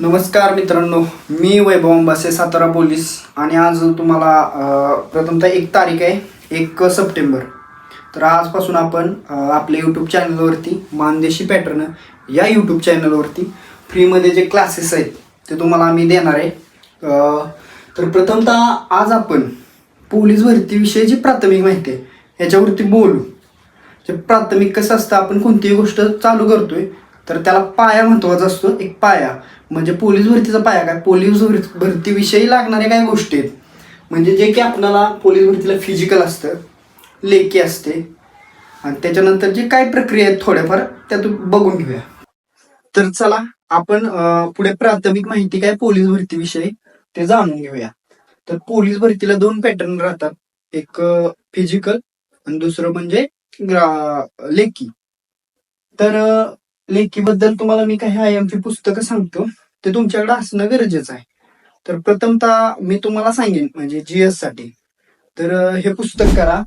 नमस्कार मित्रांनो मी वैभव अंबासे सातारा पोलीस आणि आज तुम्हाला प्रथमतः एक तारीख आहे एक सप्टेंबर. तर आजपासून आपण आपल्या यूट्यूब चॅनलवरती मानदेशी पॅटर्न या यूट्यूब चॅनलवरती फ्रीमध्ये जे क्लासेस आहेत ते तुम्हाला आम्ही देणार आहे. तर प्रथमतः आज आपण पोलीस भरतीविषयी जी प्राथमिक माहिती आहे ह्याच्यावरती बोलू. जे प्राथमिक कसं असतं आपण कोणतीही गोष्ट चालू करतोय तर त्याला पाया महत्त्वाचा असतो एक पाया. म्हणजे पोलीस भरतीचा पाया काय पोलीस भरतीविषयी लागणाऱ्या काही गोष्टी आहेत. म्हणजे जे की आपल्याला पोलीस भरतीला फिजिकल असतं लेखी असते. आणि त्याच्यानंतर जे काय प्रक्रिया आहेत थोड्याफार त्यातून बघून घेऊया. तर चला आपण पुढे प्राथमिक माहिती काय पोलीस भरतीविषयी ते जाणून घेऊया. तर पोलीस भरतीला दोन पॅटर्न राहतात. एक फिजिकल आणि दुसरं म्हणजे लेखी. तर लेखीबद्दल तुम्हाला मी काही आयएमपी पुस्तकं सांगतो. ते तुमच्याकडे असणं गरजेचं आहे. तर प्रथमतः मी तुम्हाला सांगेन म्हणजे जीएससाठी. तर हे पुस्तक करा.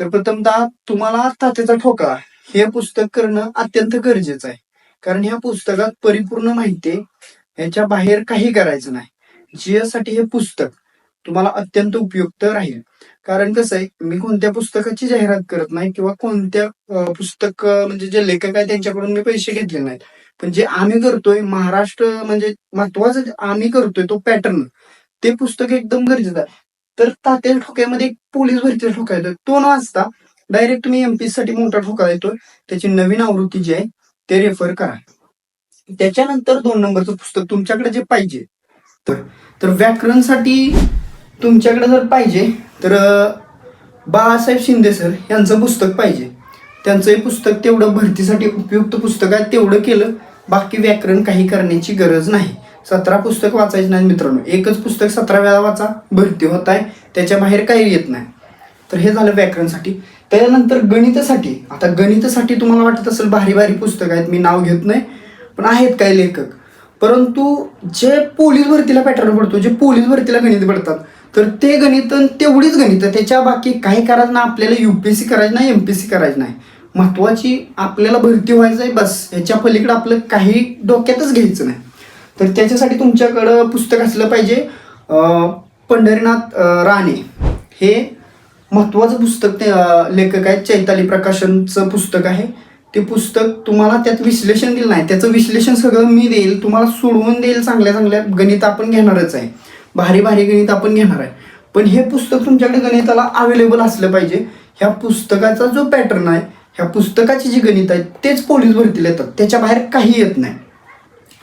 तर प्रथमतः तुम्हाला तात्याचा ठोका हे पुस्तक करणं अत्यंत गरजेचं आहे. कारण ह्या पुस्तकात परिपूर्ण माहिती आहे. बाहेर काही करायचं नाही. जीएससाठी हे पुस्तक तुम्हाला अत्यंत उपयुक्त राहील. कारण कसं आहे मी कोणत्या पुस्तकाची जाहिरात करत नाही किंवा कोणत्या पुस्तक म्हणजे जे लेखक आहे त्यांच्याकडून मी पैसे घेतले नाहीत. पण जे आम्ही करतोय महाराष्ट्र म्हणजे महत्वाचं आम्ही करतोय तो पॅटर्न ते पुस्तक एकदम गरजेचं आहे. तर तात्या ठोक्यामध्ये एक पोलीस भरतीचा ठोका येतोय तो न वाचता डायरेक्ट तुम्ही एमपीएससाठी मोठा ठोका येतोय त्याची नवीन आवृत्ती जी आहे ते रेफर करा. त्याच्यानंतर दोन नंबरचं पुस्तक तुमच्याकडे जे पाहिजे. तर तर व्याकरणसाठी तुमच्याकडे जर पाहिजे तर बाळासाहेब शिंदे सर यांचं पुस्तक पाहिजे. त्यांचंही पुस्तक तेवढं भरतीसाठी उपयुक्त पुस्तक आहे तेवढं केलं. बाकी व्याकरण काही करण्याची गरज नाही. सतरा पुस्तक वाचायचे नाही मित्रांनो. एकच पुस्तक सतरा वेळा वाचा भरती होत आहे त्याच्या बाहेर काही येत नाही. तर हे झालं व्याकरणसाठी. त्याच्यानंतर गणितासाठी. आता गणितासाठी तुम्हाला वाटत असेल भारी भारी पुस्तक आहेत मी नाव घेत नाही पण आहेत काही लेखक. परंतु जे पोलीस भरतीला पॅटर्न पडतो जे पोलीस भरतीला गणित पडतात तर ते गणित तेवढीच गणित त्याच्या बाकी काही करायचं ना आपल्याला यू पी एस सी करायचं नाही एम पी ए सी करायचं नाही. महत्वाची आपल्याला भरती व्हायचं आहे बस ह्याच्या पलीकडे आपलं काही डोक्यातच घ्यायचं नाही. तर त्याच्यासाठी तुमच्याकडं पुस्तक असलं पाहिजे पंढरीनाथ राणे. हे महत्त्वाचं पुस्तक ते लेखक आहेत चैताली प्रकाशनचं पुस्तक आहे. ते पुस्तक तुम्हाला त्यात विश्लेषण दिलं नाही त्याचं विश्लेषण सगळं मी देईल तुम्हाला सोडवून देईल चांगल्या चांगल्या गणित आपण घेणारच आहे. भारी भारी गणित आपण घेणार आहे. पण हे पुस्तक तुमच्याकडे गणिताला अवेलेबल असलं पाहिजे. ह्या पुस्तकाचा जो पॅटर्न आहे ह्या पुस्तकाची जी गणित आहेत तेच पोलीस भरतीला येतात. त्याच्या बाहेर काही येत नाही.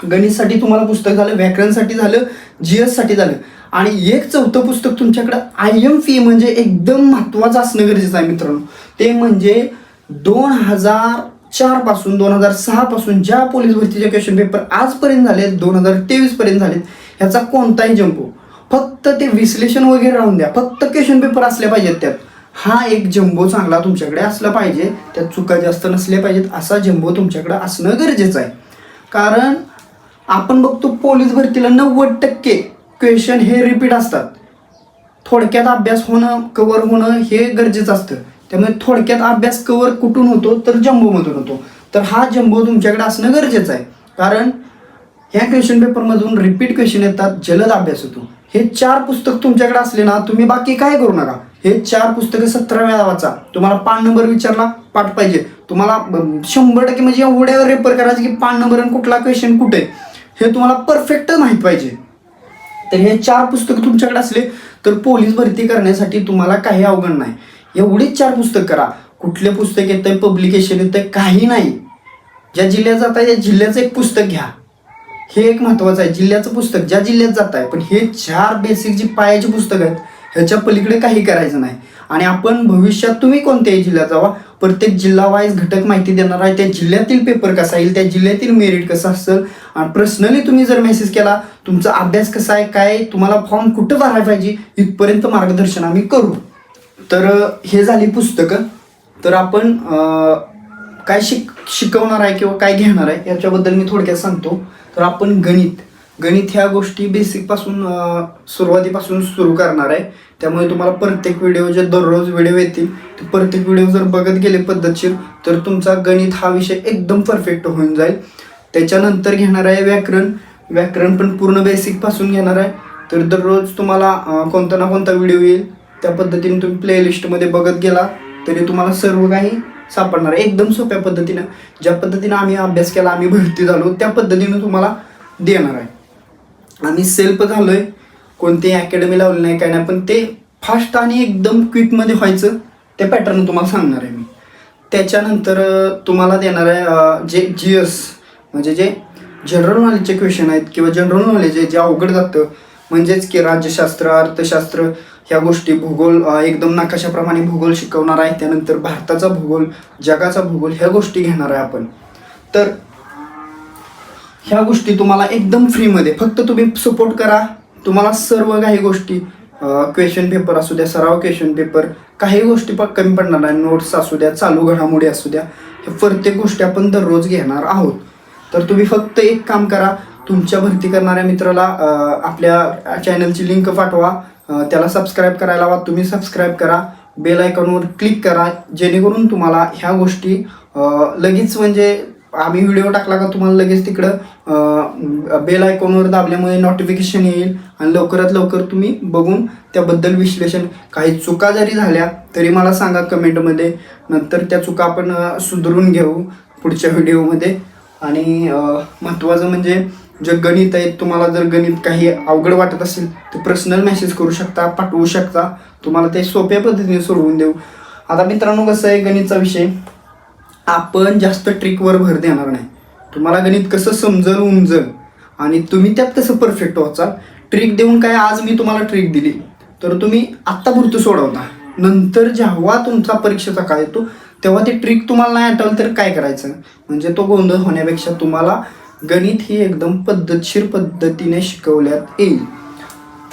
गणितसाठी तुम्हाला पुस्तक झालं व्याकरणसाठी झालं जी एससाठी झालं. आणि एक चौथं पुस्तक तुमच्याकडं आय एम फी म्हणजे एकदम महत्त्वाचं असणं गरजेचं आहे मित्रांनो. ते म्हणजे दोन हजार चारपासून दोन हजार सहापासून ज्या पोलीस भरतीचे क्वेश्चन पेपर आजपर्यंत झाले दोन हजार तेवीसपर्यंत झालेत ह्याचा कोणताही जंपो फक्त ते विश्लेषण वगैरे राहून द्या. फक्त क्वेश्चन पेपर असले पाहिजेत त्यात. हा एक जम्बो चांगला तुमच्याकडे असला पाहिजे. त्यात चुका जास्त नसल्या पाहिजेत. असा जम्बो तुमच्याकडे असणं गरजेचं आहे. कारण आपण बघतो पोलीस भरतीला नव्वद टक्के क्वेश्चन हे रिपीट असतात. थोडक्यात अभ्यास होणं कव्हर होणं हे गरजेचं असतं. त्यामुळे थोडक्यात अभ्यास कव्हर कुठून होतो? तर जम्बोमधून होतो. तर हा जम्बो तुमच्याकडे असणं गरजेचं आहे. कारण ह्या क्वेश्चन पेपरमधून रिपीट क्वेश्चन येतात. जलद अभ्यास होतो. हे चार पुस्तक तुमच्याकडे असले ना तुम्ही बाकी काय करू नका. हे चार पुस्तकं सतरा वेळा वाचा तुम्हाला पान नंबर विचारला पाठ पाहिजे. तुम्हाला शंभर टक्के म्हणजे एवढ्यावर रेफर करायचं की पान नंबर आणि कुठला क्वेश्चन कुठे आहे, हे तुम्हाला परफेक्ट माहीत पाहिजे. तर हे चार पुस्तकं तुमच्याकडे असले तर पोलीस भरती करण्यासाठी तुम्हाला काही अवघड नाही. एवढीच चार पुस्तक करा. कुठले पुस्तक येतं पब्लिकेशन येतं काही नाही. ज्या जिल्ह्यात जात आहे त्या जिल्ह्याचं एक पुस्तक घ्या. हे एक महत्वाचं आहे. जिल्ह्याचं पुस्तक ज्या जिल्ह्यात जात आहे पण हे चार बेसिक जी पायाची पुस्तकं आहेत ह्याच्या पलीकडे काही करायचं नाही. आणि आपण भविष्यात तुम्ही कोणत्याही जिल्ह्यात जावा प्रत्येक जिल्हा वाईज घटक माहिती देणार आहे. त्या जिल्ह्यातील पेपर कसा येईल त्या जिल्ह्यातील मेरिट कसं असेल आणि पर्सनली तुम्ही जर मेसेज केला तुमचा अभ्यास कसा आहे काय तुम्हाला फॉर्म कुठं भरायला पाहिजे इथपर्यंत मार्गदर्शन आम्ही करू. तर हे झाली पुस्तकं. तर आपण काय शिक शिकवणार आहे किंवा काय घेणार आहे याच्याबद्दल मी थोडक्यात सांगतो. तर आपण गणित गणित ह्या गोष्टी बेसिकपासून सुरुवातीपासून सुरू करणार आहे. त्यामुळे तुम्हाला प्रत्येक व्हिडिओ जे दररोज व्हिडिओ येतील ते प्रत्येक व्हिडिओ जर बघत गेले पद्धतशीर तर तुमचा गणित हा विषय एकदम परफेक्ट होऊन जाईल. त्याच्यानंतर घेणार आहे व्याकरण. व्याकरण पण पूर्ण बेसिकपासून घेणार आहे. तर दररोज तुम्हाला कोणता ना कोणता व्हिडिओ येईल. त्या पद्धतीने तुम्ही प्लेलिस्टमध्ये बघत गेला तरी तुम्हाला सर्व काही सापडणार आहे. एकदम सोप्या पद्धतीनं ज्या पद्धतीनं आम्ही अभ्यास केला आम्ही भरती झालो त्या पद्धतीनं तुम्हाला देणार आहे. आम्ही सेल्फ झालो आहे कोणती अकॅडमी लावली नाही काय नाही पण ते फास्ट आणि एकदम क्विकमध्ये व्हायचं ते पॅटर्न तुम्हाला सांगणार आहे मी. त्याच्यानंतर तुम्हाला देणार आहे जे जी एस म्हणजे जे जनरल नॉलेजचे क्वेश्चन आहेत किंवा जनरल नॉलेज आहे जे अवघड जातं म्हणजेच की राज्यशास्त्र अर्थशास्त्र ह्या गोष्टी भूगोल एकदम नकाशाप्रमाणे भूगोल शिकवणार आहे त्यानंतर भारताचा भूगोल जगाचा भूगोल ह्या गोष्टी घेणार आहे आपण. तर ह्या गोष्टी तुम्हाला एकदम फ्रीमध्ये फक्त तुम्ही सपोर्ट करा. तुम्हाला सर्व काही गोष्टी क्वेश्चन पेपर असू द्या सराव क्वेश्चन पेपर काही गोष्टी पण कमी पडणार नाही. नोट्स असू द्या चालू घडामोडी असू द्या हे प्रत्येक गोष्टी आपण दररोज घेणार आहोत. तर तुम्ही फक्त एक काम करा तुमच्या भरती करणाऱ्या मित्राला आपल्या चॅनलची लिंक पाठवा. त्याला सबस्क्राईब करायला हवा. तुम्ही सबस्क्राईब करा. बेल आयकॉनवर क्लिक करा. जेणेकरून तुम्हाला ह्या गोष्टी लगेच म्हणजे आम्ही व्हिडिओ टाकला का तुम्हाला लगेच तिकडं बेल आयकॉनवर दाबल्यामुळे नोटिफिकेशन येईल आणि लवकरात लवकर तुम्ही बघून त्याबद्दल विश्लेषण. काही चुका जरी झाल्या तरी मला सांगा कमेंटमध्ये नंतर त्या चुका आपण सुधरून सुधारून घेऊ पुढच्या व्हिडिओमध्ये आणि महत्त्वाचं म्हणजे जे गणित आहे तुम्हाला जर गणित काही अवघड वाटत असेल तर पर्सनल मेसेज करू शकता पाठवू शकता. तुम्हाला ते सोप्या पद्धतीने सोडवून देऊ. आता मित्रांनो कसं आहे गणितचा विषय? आपण जास्त ट्रिकवर भर देणार नाही. तुम्हाला गणित कसं समजल उमजल आणि तुम्ही त्यात कसं परफेक्ट व्हाचाल ट्रिक देऊन काय आज मी तुम्हाला ट्रिक दिली. तर तुम्ही आत्तापुरतं सोडवता. नंतर जेव्हा तुमचा परीक्षेचा काळ येतो तेव्हा ते ट्रिक तुम्हाला नाही आठवलं तर काय करायचं? म्हणजे तो गोंधळ होण्यापेक्षा तुम्हाला गणित ही एकदम पद्धतशीर पद्धतीने शिकवल्यात येईल.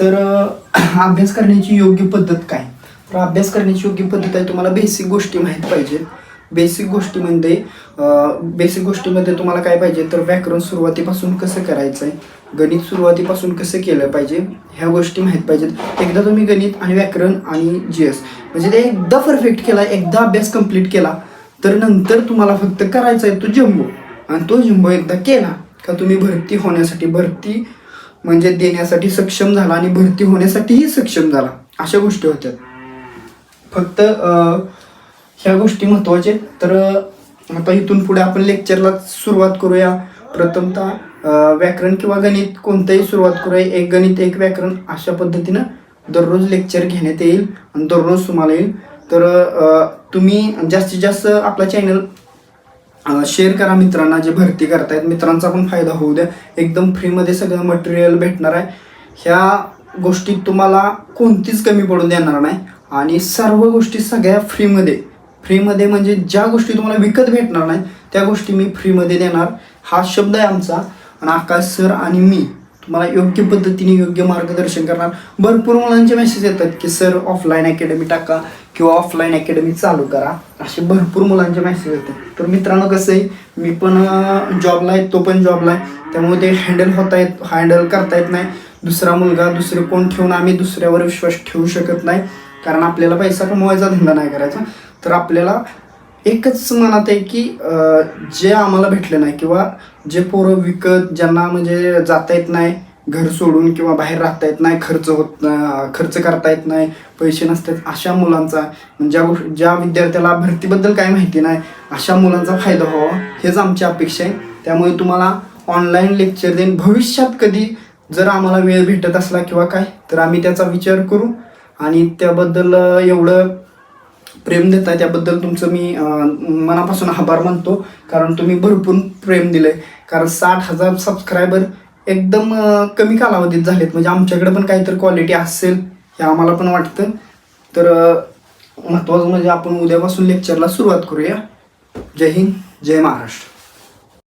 तर अभ्यास करण्याची योग्य पद्धत काय? तर अभ्यास करण्याची योग्य पद्धत आहे तुम्हाला बेसिक गोष्टी माहीत पाहिजे बेसिक गोष्टीमध्ये बेसिक गोष्टीमध्ये तुम्हाला काय पाहिजे? तर व्याकरण सुरुवातीपासून कसं करायचं आहे गणित सुरुवातीपासून कसं केलं पाहिजे? ह्या गोष्टी माहीत पाहिजेत. एकदा तुम्ही गणित आणि व्याकरण आणि जी एस म्हणजे ते एकदा परफेक्ट केला एकदा अभ्यास कंप्लीट केला तर नंतर तुम्हाला फक्त करायचा आहे तो जम्बो आणि तो जम्बो एकदा केला का तुम्ही भरती होण्यासाठी भरती म्हणजे देण्यासाठी सक्षम झाला आणि भरती होण्यासाठीही सक्षम झाला. अशा गोष्टी होत्या. फक्त ह्या गोष्टी महत्त्वाच्या आहेत. तर आता इथून पुढे आपण लेक्चरला सुरुवात करूया. प्रथमतः व्याकरण किंवा गणित कोणतंही सुरुवात करूया. एक गणित एक व्याकरण अशा पद्धतीनं दररोज लेक्चर घेण्यात येईल आणि दररोज तुम्हाला येईल. तर तुम्ही जास्तीत जास्त आपला चॅनल शेअर करा मित्रांना जे भरती करतायत. मित्रांचा पण फायदा होऊ द्या. एकदम फ्रीमध्ये सगळं मटेरियल भेटणार आहे. ह्या गोष्टी तुम्हाला कोणतीच कमी पडून देणार नाही. आणि सर्व गोष्टी सगळ्या फ्रीमध्ये फ्रीमध्ये म्हणजे ज्या गोष्टी तुम्हाला विकत भेटणार नाही त्या गोष्टी मी फ्रीमध्ये देणार. हा शब्द आहे आमचा. आणि आकाश सर आणि मी. तुम्हाला योग्य पद्धतीने योग्य मार्गदर्शन करणार. भरपूर मुलांचे मेसेज येतात की सर ऑफलाईन अकॅडमी टाका किंवा ऑफलाईन अकॅडमी चालू करा. असे भरपूर मुलांचे मेसेज येतात. तर मित्रांनो कसं आहे मी पण जॉबला आहे तो पण जॉबला आहे. त्यामुळे ते हँडल होता येत हँडल करता येत नाही. दुसरा मुलगा दुसरे कोण ठेवून आम्ही दुसऱ्यावर विश्वास ठेवू शकत नाही. कारण आपल्याला पैसा कमवायचा धंदा नाही करायचा. तर आपल्याला एकच मनात आहे की जे आम्हाला भेटलं नाही किंवा जे पोरं विकत ज्यांना म्हणजे जाता येत नाही घर सोडून किंवा बाहेर राहता येत नाही खर्च होत खर्च करता येत नाही पैसे नसतात अशा मुलांचा म्हणजे ज्या गोष्ट ज्या विद्यार्थ्याला भरतीबद्दल काही माहिती नाही अशा मुलांचा फायदा व्हावा हेच आमची अपेक्षा आहे. त्यामुळे तुम्हाला ऑनलाईन लेक्चर देईन. भविष्यात कधी जर आम्हाला वेळ भेटत असला किंवा काय तर आम्ही त्याचा विचार करू आणि त्याबद्दल एवढं प्रेम देताय त्याबद्दल तुमचं मी मनापासून आभार मानतो. कारण तुम्ही भरपूर प्रेम दिलंय. कारण साठ हजार सबस्क्रायबर एकदम कमी कालावधीत झालेत. म्हणजे आमच्याकडे पण काहीतरी क्वालिटी असेल हे आम्हाला पण वाटतं. तर महत्त्वाचं म्हणजे आपण उद्यापासून लेक्चरला सुरुवात करूया. जय हिंद जय महाराष्ट्र.